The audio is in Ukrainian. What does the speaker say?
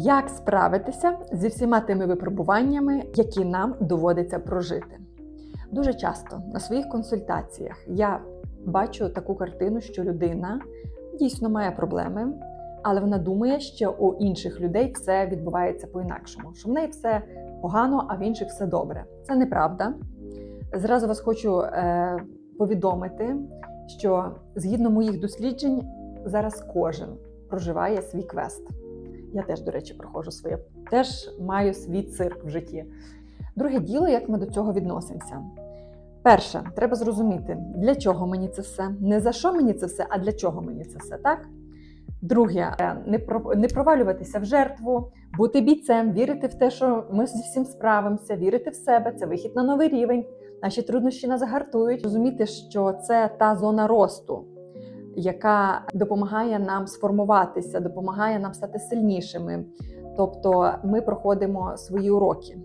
Як справитися зі всіма тими випробуваннями, які нам доводиться прожити? Дуже часто на своїх консультаціях я бачу таку картину, що людина дійсно має проблеми, але вона думає, що у інших людей все відбувається по-інакшому, що в неї все погано, а в інших все добре. Це неправда. Зразу вас хочу е, повідомити, що згідно моїх досліджень, зараз кожен проживає свій квест. Я теж, до речі, проходжу своє, теж маю свій цирк в житті. Друге діло, як ми до цього відносимося. Перше, треба зрозуміти, для чого мені це все, не за що мені це все, а для чого мені це все, так? Друге, е, не про не провалюватися в жертву, бути бійцем, вірити в те, що ми зі всім справимося, вірити в себе, це вихід на новий рівень. Наші труднощі нас гартують. Розуміти, що це та зона росту, яка допомагає нам сформуватися, допомагає нам стати сильнішими. Тобто ми проходимо свої уроки.